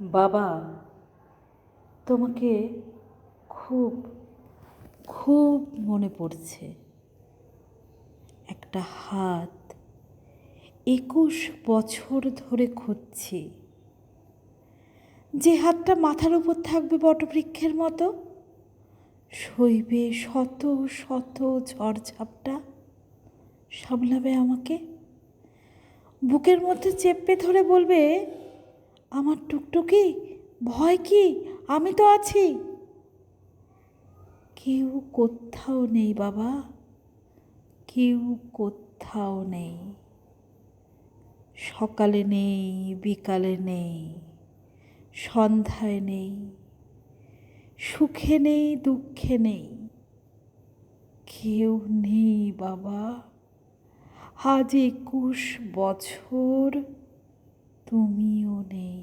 বাবা, তোমাকে খুব খুব মনে পড়ছে। একটা হাত একুশ বছর ধরে খুঁজছি। যে হাতটা মাথার উপর থাকবে বটবৃক্ষের মতো, সইবে শত শত ঝড়ঝাপটা, সামলাবে আমাকে। বুকের মধ্যে চেপে ধরে বলবে আমার টুকটুকি? ভয় কি? আমি তো আছি। কেউ কোথাও নেই বাবা। কেউ কোথাও নেই। সকালে নেই, বিকালে নেই, সন্ধ্যায় নেই, সুখে নেই, দুঃখে নেই। কেউ নেই বাবা। আজ একুশ বছর তুমিও নেই।